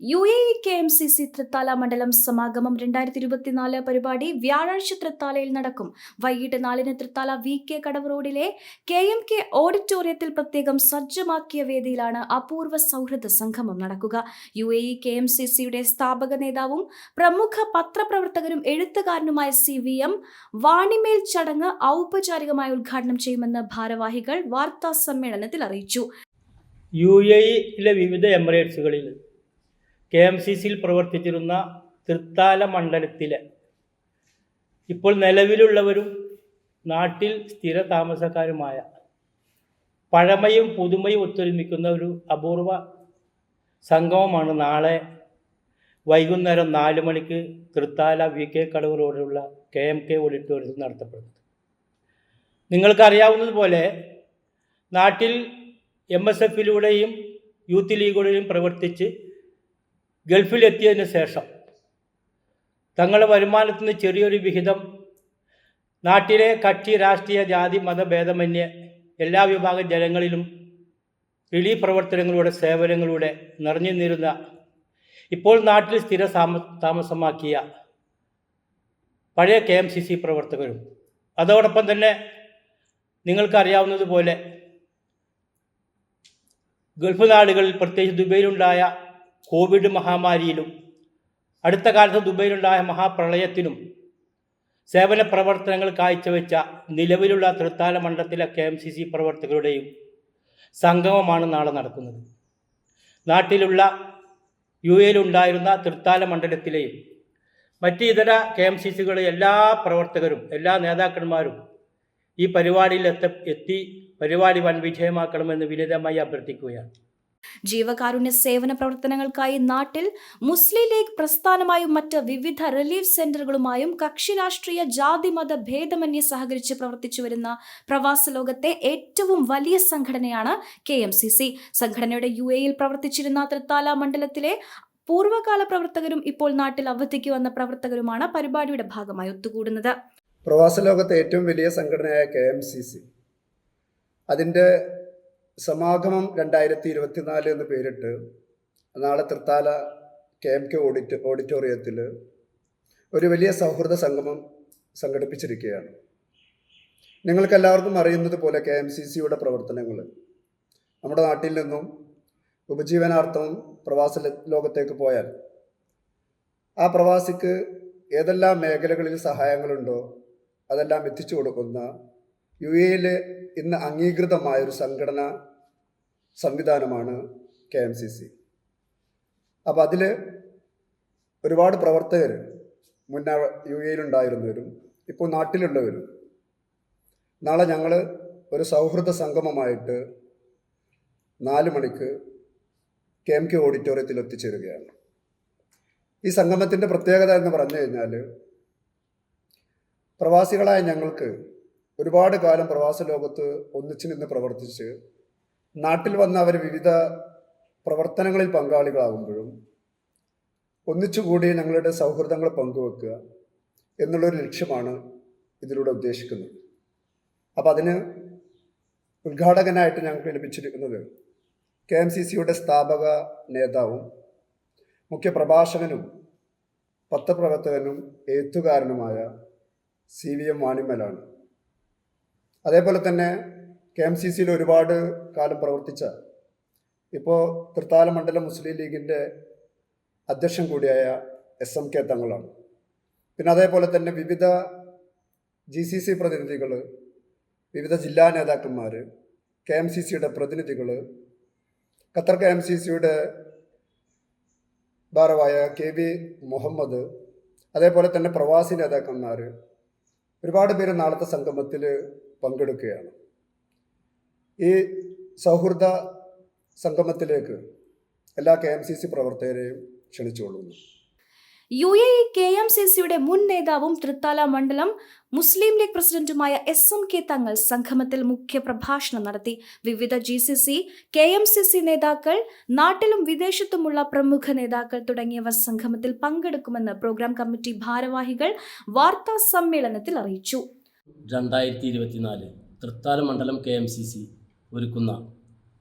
U A K M C C Thrithala മണ്ഡലം സമാഗമം രണ്ടായിരത്തി ഇരുപത്തിനാല് പരിപാടി വ്യാഴാഴ്ച തൃത്താലയിൽ നടക്കും. വൈകിട്ട് നാലിന് തൃത്താല വി കെ കടവ് റോഡിലെ കെ എം കെ ഓഡിറ്റോറിയത്തിൽ പ്രത്യേകം സജ്ജമാക്കിയ വേദിയിലാണ് അപൂർവ സൗഹൃദ സംഗമം നടക്കുക. U A K M C സിയുടെ സ്ഥാപക നേതാവും പ്രമുഖ പത്രപ്രവർത്തകരും എഴുത്തുകാരനുമായ സി വി എം വാണിമേൽ ചടങ്ങ് ഔപചാരികമായി ഉദ്ഘാടനം ചെയ്യുമെന്ന് ഭാരവാഹികൾ വാർത്താ സമ്മേളനത്തിൽ അറിയിച്ചു. യു എ ഇയിലെ വിവിധ എമിറേറ്റ്സുകളിൽ കെ എം സി സിയിൽ പ്രവർത്തിച്ചിരുന്ന തൃത്താല മണ്ഡലത്തിലെ ഇപ്പോൾ നിലവിലുള്ളവരും നാട്ടിൽ സ്ഥിര താമസക്കാരുമായ പഴമയും പുതുമയും ഒത്തൊരുമിക്കുന്ന ഒരു അപൂർവ സംഗമമാണ് നാളെ വൈകുന്നേരം നാല് മണിക്ക് തൃത്താല വി കെ കടവ് റോഡിലുള്ള കെ എം കെ ഓഡിറ്റോറിയത്തിൽ നടത്തപ്പെടുന്നത്. നിങ്ങൾക്കറിയാവുന്നതുപോലെ നാട്ടിൽ എം എസ് എഫിലൂടെയും യൂത്ത് ലീഗിലൂടെയും പ്രവർത്തിച്ച് ഗൾഫിലെത്തിയതിന് ശേഷം തങ്ങളുടെ വരുമാനത്തിൽ നിന്ന് ചെറിയൊരു വിഹിതം നാട്ടിലെ കക്ഷി രാഷ്ട്രീയ ജാതി മതഭേദമന്യേ എല്ലാ വിഭാഗം ജനങ്ങളിലും റിലീഫ് പ്രവർത്തനങ്ങളുടെ സേവനങ്ങളുടെ നിറഞ്ഞു നിന്നിരുന്ന ഇപ്പോൾ നാട്ടിൽ സ്ഥിര താമ താമസമാക്കിയ പഴയ കെ എം സി സി പ്രവർത്തകരും. അതോടൊപ്പം തന്നെ നിങ്ങൾക്കറിയാവുന്നതുപോലെ ഗൾഫ് നാടുകളിൽ പ്രത്യേകിച്ച് ദുബൈയിലുണ്ടായ കോവിഡ് മഹാമാരിയിലും അടുത്ത കാലത്ത് ദുബൈയിലുണ്ടായ മഹാപ്രളയത്തിനും സേവന പ്രവർത്തനങ്ങൾ കാഴ്ചവെച്ച നിലവിലുള്ള തൃത്താല മണ്ഡലത്തിലെ കെ എം സി സി പ്രവർത്തകരുടെയും സംഗമമാണ് നാളെ നടക്കുന്നത്. നാട്ടിലുള്ള യു എയിലുണ്ടായിരുന്ന തൃത്താല മണ്ഡലത്തിലെയും മറ്റ് ഇതര കെ എം സി സികളെ എല്ലാ പ്രവർത്തകരും എല്ലാ നേതാക്കന്മാരും ഈ പരിപാടിയിൽ എത്ത എത്തി പരിപാടി വൻ വിജയമാക്കണമെന്ന് വിനീതമായി അഭ്യർത്ഥിക്കുകയാണ്. ജീവകാരുണ്യ സേവന പ്രവർത്തനങ്ങൾക്കായി നാട്ടിൽ മുസ്ലിം ലീഗ് പ്രസ്ഥാനമായും മറ്റ് വിവിധ റിലീഫ് സെന്ററുകളുമായും കക്ഷി രാഷ്ട്രീയ ജാതി മത ഭേദമന്യേ സഹകരിച്ച് പ്രവർത്തിച്ചു വരുന്ന പ്രവാസ ലോകത്തെ ഏറ്റവും വലിയ സംഘടനയാണ് കെ എം സി സി. സംഘടനയുടെ യു എയിൽ പ്രവർത്തിച്ചിരുന്ന തൃത്താല മണ്ഡലത്തിലെ പൂർവകാല പ്രവർത്തകരും ഇപ്പോൾ നാട്ടിൽ അവധിക്ക് വന്ന പ്രവർത്തകരുമാണ് പരിപാടിയുടെ ഭാഗമായി ഒത്തുകൂടുന്നത്. പ്രവാസ ലോകത്തെ ഏറ്റവും വലിയ സംഘടനയായ കെ എം സി സി. അതിന്റെ സമാഗമം രണ്ടായിരത്തി ഇരുപത്തിനാല് എന്ന് പേരിട്ട് നാളെ Thrithala K M K audit ഓഡിറ്റോറിയത്തിൽ ഒരു വലിയ സൗഹൃദ സംഗമം സംഘടിപ്പിച്ചിരിക്കുകയാണ്. നിങ്ങൾക്കെല്ലാവർക്കും അറിയുന്നത് പോലെ കെ എം സി സിയുടെ പ്രവർത്തനങ്ങൾ നമ്മുടെ നാട്ടിൽ നിന്നും ഉപജീവനാർത്ഥം പ്രവാസ ലോകത്തേക്ക് പോയാൽ ആ പ്രവാസിക്ക് ഏതെല്ലാം മേഖലകളിൽ സഹായങ്ങളുണ്ടോ അതെല്ലാം എത്തിച്ചു കൊടുക്കുന്ന യു എയിൽ ഇന്ന് അംഗീകൃതമായ ഒരു സംഘടന സംവിധാനമാണ് കെ എം സി സി. അപ്പോൾ അതിൽ ഒരുപാട് പ്രവർത്തകർ മുന്നേ യു എയിലുണ്ടായിരുന്നവരും ഇപ്പോൾ നാട്ടിലുള്ളവരും. നാളെ ഞങ്ങൾ ഒരു സൗഹൃദ സംഗമമായിട്ട് നാല് മണിക്ക് കെ എം കെ ഓഡിറ്റോറിയത്തിൽ എത്തിച്ചേരുകയാണ്. ഈ സംഗമത്തിന്റെ പ്രത്യേകത എന്ന് പറഞ്ഞു കഴിഞ്ഞാൽ പ്രവാസികളായ ഞങ്ങൾക്ക് ഒരുപാട് കാലം പ്രവാസ ലോകത്ത് ഒന്നിച്ചു നിന്ന് പ്രവർത്തിച്ച് നാട്ടിൽ വന്ന അവർ വിവിധ പ്രവർത്തനങ്ങളിൽ പങ്കാളികളാകുമ്പോഴും ഒന്നിച്ചുകൂടി ഞങ്ങളുടെ സൗഹൃദങ്ങൾ പങ്കുവെക്കുക എന്നുള്ളൊരു ലക്ഷ്യമാണ് ഇതിലൂടെ ഉദ്ദേശിക്കുന്നത്. അപ്പം അതിന് ഉദ്ഘാടകനായിട്ട് ഞങ്ങൾക്ക് ലഭിച്ചിരിക്കുന്നത് കെ എം സി സിയുടെ സ്ഥാപക നേതാവും മുഖ്യ പ്രഭാഷകനും പത്രപ്രവർത്തകനും എഴുത്തുകാരനുമായ സി വി എം വാണിമലാണ്. അതേപോലെ തന്നെ കെ എം സി സിയിൽ ഒരുപാട് കാലം പ്രവർത്തിച്ച ഇപ്പോൾ തൃത്താല മണ്ഡലം മുസ്ലിം ലീഗിന്റെ അധ്യക്ഷൻ കൂടിയായ എസ് എം കെ തങ്ങളാണ്. പിന്നെ അതേപോലെ തന്നെ വിവിധ ജി സി സി പ്രതിനിധികൾ വിവിധ ജില്ലാ നേതാക്കന്മാർ കെ എം സി സിയുടെ പ്രതിനിധികൾ ഖത്തർ കെ എം സി സിയുടെ ഭാരവായ കെ വി മുഹമ്മദ് അതേപോലെ തന്നെ പ്രവാസി നേതാക്കന്മാർ ഒരുപാട് പേര് നാളത്തെ സംഗമത്തിൽ പങ്കെടുക്കുകയാണ്. ഈ സൗഹൃദ സംഗമത്തിലേക്ക് എല്ലാ കെ എം സി സി പ്രവർത്തകരെയും ക്ഷണിച്ചുകൊള്ളുന്നു. U A E K M C സിയുടെ മുൻ നേതാവും തൃത്താല മണ്ഡലം മുസ്ലിം ലീഗ് പ്രസിഡന്റുമായ എസ് എം കെ തങ്ങൾ സംഗമത്തിൽ മുഖ്യ പ്രഭാഷണം നടത്തി. വിവിധ G C C K M C C നേതാക്കൾ നാട്ടിലും വിദേശത്തുമുള്ള പ്രമുഖ നേതാക്കൾ തുടങ്ങിയവർ സംഗമത്തിൽ പങ്കെടുക്കുമെന്ന് പ്രോഗ്രാം കമ്മിറ്റി ഭാരവാഹികൾ വാർത്താ സമ്മേളനത്തിൽ അറിയിച്ചു. രണ്ടായിരത്തി ഇരുപത്തിനാല് തൃത്താല മണ്ഡലം കെ എം സി സി ഒരുക്കുന്ന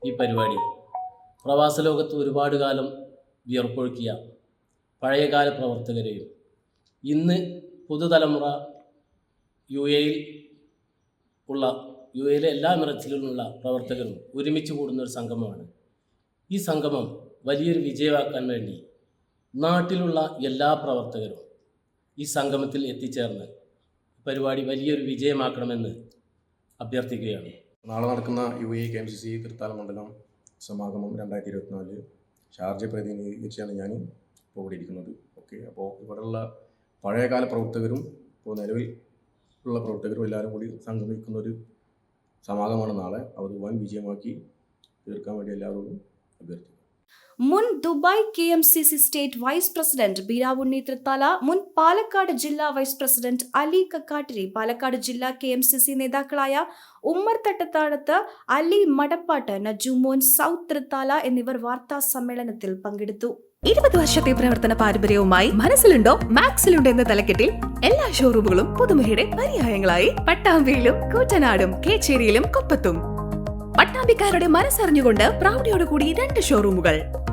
ഈ പരിപാടി. പ്രവാസ ലോകത്ത് ഒരുപാട് കാലം വിയർപ്പൊഴുക്കിയ പഴയകാല പ്രവർത്തകരെയും ഇന്ന് പുതുതലമുറ യു എയിൽ ഉള്ള യു എയിലെ എല്ലാ നിറച്ചിലുമുള്ള പ്രവർത്തകരും ഒരുമിച്ച് കൂടുന്ന ഒരു സംഗമമാണ്. ഈ സംഗമം വലിയൊരു വിജയമാക്കാൻ വേണ്ടി നാട്ടിലുള്ള എല്ലാ പ്രവർത്തകരും ഈ സംഗമത്തിൽ എത്തിച്ചേർന്ന് പരിപാടി വലിയൊരു വിജയമാക്കണമെന്ന് അഭ്യർത്ഥിക്കുകയാണ്. നാളെ നടക്കുന്ന U A K M C C Thrithala മണ്ഡലം സമാഗമം രണ്ടായിരത്തി ഇരുപത്തിനാല് ഷാർജ പ്രതിനിധീകരിച്ചാണ് ഞാൻ ഇപ്പോൾ ഇവിടെ ഇരിക്കുന്നത്. ഓക്കെ അപ്പോൾ ഇവിടെയുള്ള പഴയകാല പ്രവർത്തകരും ഇപ്പോൾ നിലവിൽ ഉള്ള പ്രവർത്തകരും എല്ലാവരും കൂടി സംഗമിക്കുന്ന ഒരു സമാഗമാണ് നാളെ. അവർ വൻ വിജയമാക്കി തീർക്കാൻ വേണ്ടി എല്ലാവരോടും അഭ്യർത്ഥിക്കുന്നു. മുൻ Dubai K M C C state vice president Beeravunni Thrithala മുൻ പാലക്കാട് ജില്ലാ വൈസ് പ്രസിഡന്റ് അലി കക്കാട്ടിരി പാലക്കാട് ജില്ലാ കെ എം സി സി നേതാക്കളായ ഉമ്മർ തട്ടത്താഴത്ത് അലി മടപ്പാട്ട് നജുമോൻ സൗത്ത് തൃത്താല എന്നിവർ വാർത്താ സമ്മേളനത്തിൽ പങ്കെടുത്തു. ഇരുപത് വർഷത്തെ പ്രവർത്തന പാരമ്പര്യവുമായി മനസ്സിലുണ്ടോ? മാക്സിലുണ്ടോ എന്ന തലക്കെട്ടിൽ എല്ലാ ഷോറൂമുകളും പുതുമയുടെ പര്യായങ്ങളായി. പട്ടാമ്പിയിലും കൂറ്റനാടും കേച്ചേരിയിലും കൊപ്പത്തും. പട്ടാമ്പിക്കാരുടെ മനസ്സറിഞ്ഞുകൊണ്ട് പ്രൗഢിയോടുകൂടി രണ്ട് ഷോറൂമുകൾ